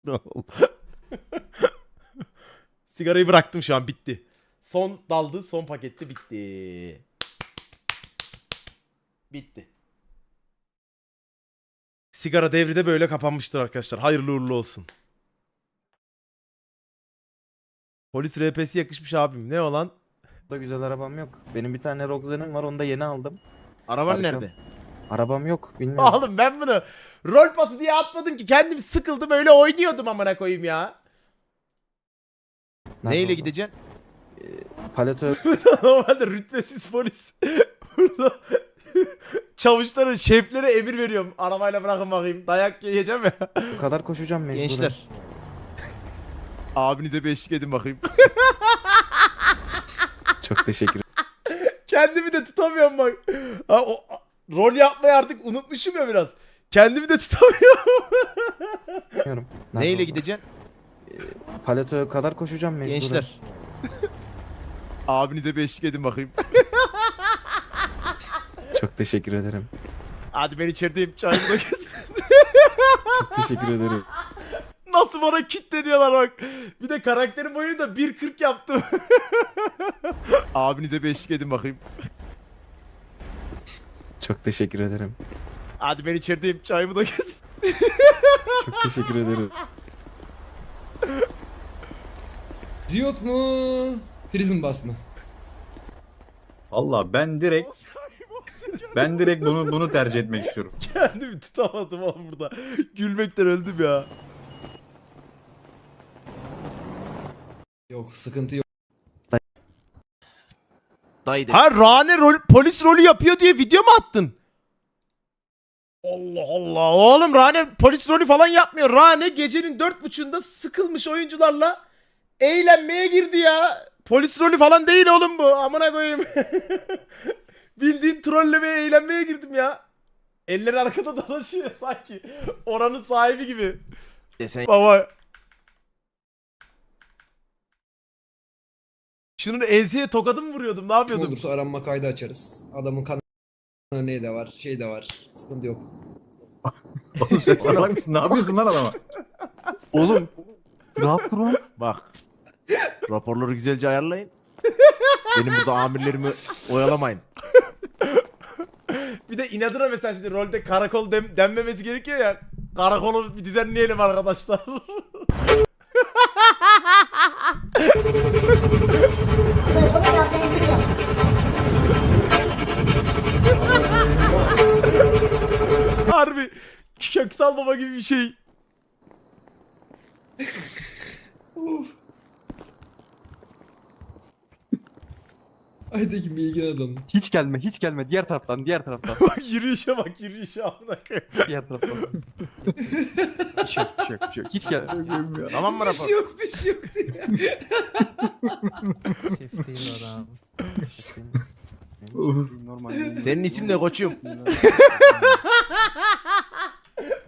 Ne oldu? Sigarayı bıraktım şu an bitti. Son daldı son paketti bitti. Bitti. Sigara devri de böyle kapanmıştır arkadaşlar. Hayırlı uğurlu olsun. Polis RP'si yakışmış abim. Ne olan? da güzel arabam yok. Benim bir tane Roxanne'ım var onu da yeni aldım. Araban Harika. nerede? Arabam yok bilmiyorum. Oğlum ben bunu rol pası diye atmadım ki. Kendim sıkıldım öyle oynuyordum amına koyayım ya. Neyle gideceksin? Paletö Normalde rütbesiz polis. Burada çavuşlara, şeflere emir veriyorum. Arabayla bırakın bakayım. Dayak yiyeceğim ya. bu kadar koşacağım mecburen. Gençler. Abinize bir eşlik edin bakayım. Çok teşekkür Kendimi de tutamıyorum bak. Ha, o, rol yapmayı artık unutmuşum ya biraz. Kendimi de tutamıyorum. Nerede Neyle oldu? gideceksin? Paletö kadar koşacağım mecburen. Gençler. Abinize bir eşlik edin bakayım. Çok teşekkür ederim. Hadi ben içerideyim. Çayımı da getir. Çok teşekkür ederim. Nasıl bana kitleniyorlar bak. Bir de karakterin boyunu da 1.40 yaptım. Abinize bir eşlik edin bakayım. Çok teşekkür ederim. Hadi ben içerideyim. Çayımı da getir. Çok teşekkür ederim. Riot mu? Prison Bus mı? Valla ben direkt ben direkt bunu bunu tercih etmek istiyorum. Kendimi tutamadım oğlum burada. Gülmekten öldüm ya. Yok sıkıntı yok. Dayı. Ha Rane rol, polis rolü yapıyor diye video mu attın? Allah Allah. Oğlum Rane polis rolü falan yapmıyor. Rane gecenin dört buçuğunda sıkılmış oyuncularla eğlenmeye girdi ya. Polis rolü falan değil oğlum bu. Amına koyayım. Bildiğin trollemeye eğlenmeye girdim ya. Elleri arkada dolaşıyor sanki. Oranın sahibi gibi. Desen Baba. Şunun enseye tokadı mı vuruyordum? Ne Ne yapıyordum? olursa aranma kaydı açarız. Adamın kan örneği de var, şey de var. Sıkıntı yok. Oğlum sen salak mısın? Ne yapıyorsun lan adama? Oğlum rahat durun. Bak. Raporları güzelce ayarlayın. Benim burada amirlerimi oyalamayın. bir de inadına mesela şimdi rolde karakol dem- denmemesi gerekiyor ya. Karakolu bir düzenleyelim arkadaşlar. Harbi köksal baba gibi bir şey. Aytekin bilgin adam. Hiç gelme hiç gelme diğer taraftan diğer taraftan Bak yürüyüşe bak yürüyüşe amına diğer taraftan. bir şey yok bir şey yok bir şey yok. Hiç gelme. Tamam mı Bir rapor? şey yok, bir şey yok. Değil. Benim şef değil, normal. Senin isim ne koçum?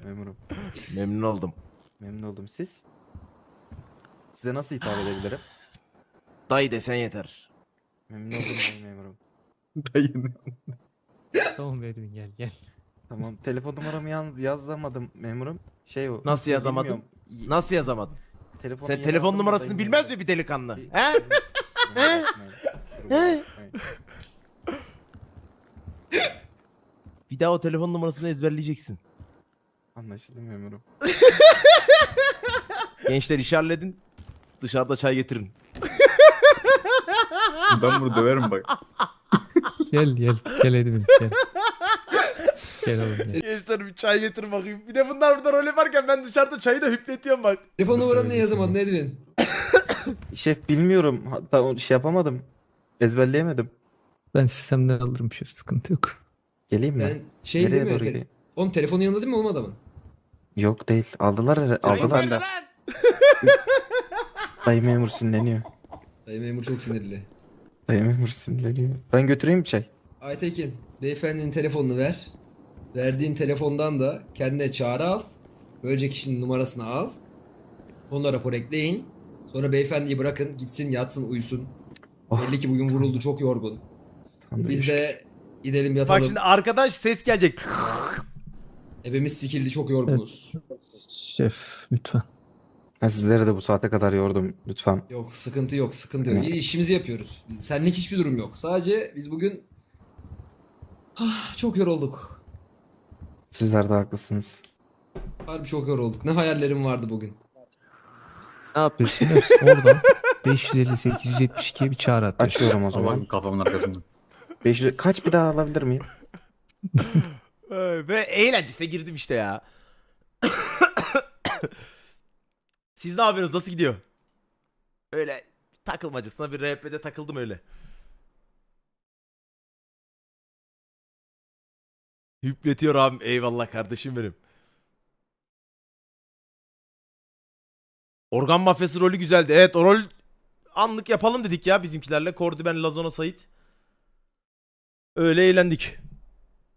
Memurum. Memnun oldum. Memnun oldum siz. Size nasıl hitap edebilirim? Dayı desen yeter. Memnun oldum memurum. Dayın. Tamam Edwin gel gel. Tamam telefon numaramı yaz yazamadım memurum. Şey o. Nasıl yazamadın? bilmiyorum. Nasıl yazamadın? Telefonu Sen telefon numarasını bilmez mi bir delikanlı? He? He? He? bakmayın. Bir daha o telefon numarasını ezberleyeceksin. Anlaşıldı memurum. Gençler işi halledin. Dışarıda çay getirin. Ben bunu döverim bak. Gel gel gel Edwin gel. Gel oğlum gel. Gençler bir çay getirin bakayım. Bir de bunlar burada rol yaparken ben dışarıda çayı da hüpletiyorum bak. Telefon numaranı ne yazamadın Edwin? Şef bilmiyorum. Hatta o şey yapamadım. Ezberleyemedim. Ben sistemden alırım şu sıkıntı yok. Geleyim mi? Ben şey Nereye değil mi? doğru Te- gideyim? Oğlum telefonun yanında değil mi oğlum adamın? Yok değil. Aldılar. Aldılar. Lan! Dayı memur sinirleniyor. Dayı memur çok sinirli. Dayı memur sinirleniyor. Ben götüreyim mi çay? Aytekin, beyefendinin telefonunu ver. Verdiğin telefondan da kendine çağrı al. Böylece kişinin numarasını al. Onunla rapor ekleyin. Sonra beyefendiyi bırakın gitsin yatsın uyusun. Oh. Belli ki bugün vuruldu çok yorgun. Tamam, Biz iş- de gidelim yatalım. Bak şimdi arkadaş ses gelecek. Ebemiz sikildi çok yorgunuz. Şef lütfen. Ben sizleri de bu saate kadar yordum lütfen. Yok sıkıntı yok sıkıntı yok. İşimizi yapıyoruz. Senlik hiçbir durum yok. Sadece biz bugün ah, çok yorulduk. Sizler de haklısınız. Harbi çok yorulduk. Ne hayallerim vardı bugün. Ne yapıyorsun? Hepsi oradan 558 172'ye bir çağrı atıyorsun. Açıyorum o Allah'ım zaman. kafamın arkasında. 500 kaç bir daha alabilir miyim? Ve eğlencesine girdim işte ya. Siz ne yapıyorsunuz? Nasıl gidiyor? Öyle takılmacısına bir RP'de takıldım öyle. Hüpletiyor abim. Eyvallah kardeşim benim. Organ mafyası rolü güzeldi. Evet o rol anlık yapalım dedik ya bizimkilerle. Kordi ben Lazona Sait. Öyle eğlendik.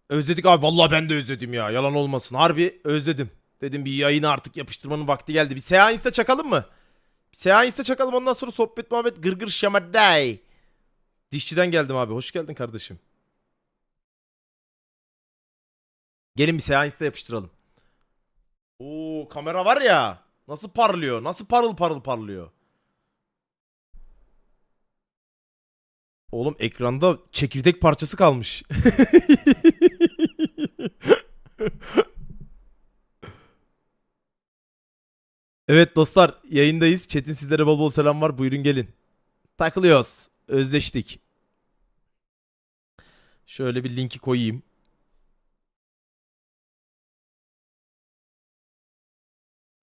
Özledik abi. Vallahi ben de özledim ya. Yalan olmasın. Harbi özledim. Dedim bir yayını artık yapıştırmanın vakti geldi. Bir seansda çakalım mı? Bir seansda çakalım ondan sonra sohbet muhabbet gırgır şamaday. Dişçiden geldim abi. Hoş geldin kardeşim. Gelin bir seansda yapıştıralım. Oo kamera var ya. Nasıl parlıyor? Nasıl parıl parıl parlıyor? Oğlum ekranda çekirdek parçası kalmış. evet dostlar yayındayız. Çetin sizlere bol bol selam var. Buyurun gelin. Takılıyoruz. Özleştik. Şöyle bir linki koyayım.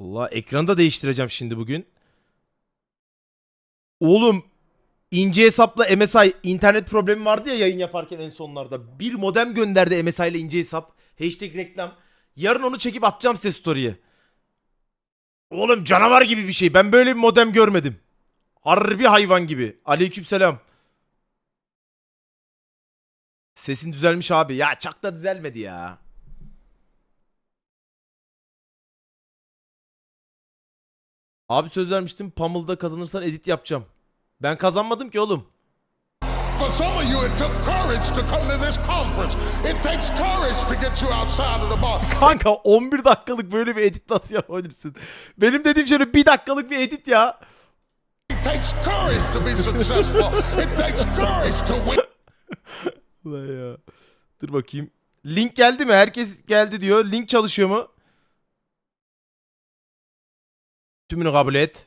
Allah ekranı da değiştireceğim şimdi bugün. Oğlum ince hesapla MSI internet problemi vardı ya yayın yaparken en sonlarda. Bir modem gönderdi MSI ile ince hesap. Hashtag reklam. Yarın onu çekip atacağım size story'e. Oğlum canavar gibi bir şey. Ben böyle bir modem görmedim. Harbi hayvan gibi. Aleykümselam. Sesin düzelmiş abi. Ya çok da düzelmedi ya. Abi söz vermiştim Pummel'da kazanırsan edit yapacağım. Ben kazanmadım ki oğlum. For some of you, it took courage to come to this conference. It takes courage to get you outside of the box. Kanka 11 dakikalık böyle bir edit nasıl yapabilirsin? Benim dediğim şöyle bir dakikalık bir edit ya. It takes courage to be successful. It takes courage to win. Ulan ya. Dur bakayım. Link geldi mi? Herkes geldi diyor. Link çalışıyor mu? Tümünü kabul et.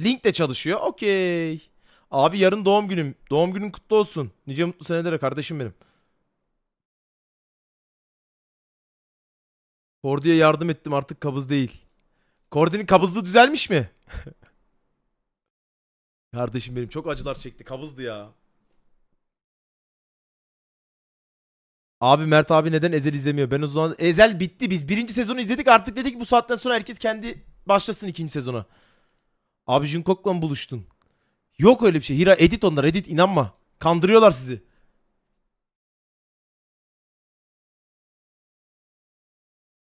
Link de çalışıyor. Okey. Abi yarın doğum günüm. Doğum günün kutlu olsun. Nice mutlu senelere kardeşim benim. Kordi'ye yardım ettim artık kabız değil. Kordi'nin kabızlığı düzelmiş mi? kardeşim benim çok acılar çekti. Kabızdı ya. Abi Mert abi neden Ezel izlemiyor? Ben o zaman Ezel bitti. Biz birinci sezonu izledik. Artık dedik bu saatten sonra herkes kendi başlasın ikinci sezona. Abi Jungkook'la mı buluştun? Yok öyle bir şey. Hira edit onlar edit inanma. Kandırıyorlar sizi.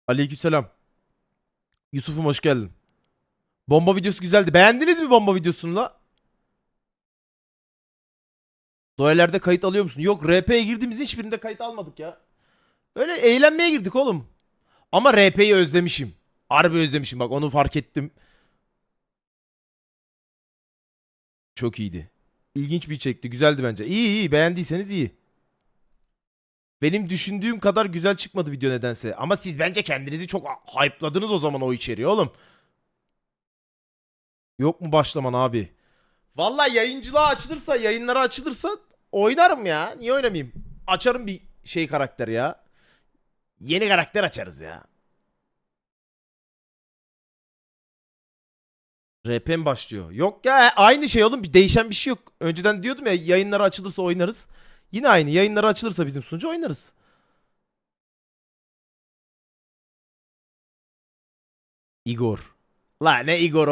Aleykümselam. Yusuf'um hoş geldin. Bomba videosu güzeldi. Beğendiniz mi bomba videosunu la? Doyelerde kayıt alıyor musun? Yok RP'ye girdiğimizin hiçbirinde kayıt almadık ya. Öyle eğlenmeye girdik oğlum. Ama RP'yi özlemişim. Harbi özlemişim bak onu fark ettim. Çok iyiydi. İlginç bir çekti. Güzeldi bence. İyi iyi beğendiyseniz iyi. Benim düşündüğüm kadar güzel çıkmadı video nedense. Ama siz bence kendinizi çok hype'ladınız o zaman o içeriği oğlum. Yok mu başlaman abi? Vallahi yayıncılığa açılırsa, yayınlara açılırsa oynarım ya. Niye oynamayayım? Açarım bir şey karakter ya. Yeni karakter açarız ya. RP mi başlıyor? Yok ya aynı şey oğlum. Değişen bir şey yok. Önceden diyordum ya yayınlara açılırsa oynarız. Yine aynı. Yayınlara açılırsa bizim sunucu oynarız. Igor. La ne Igor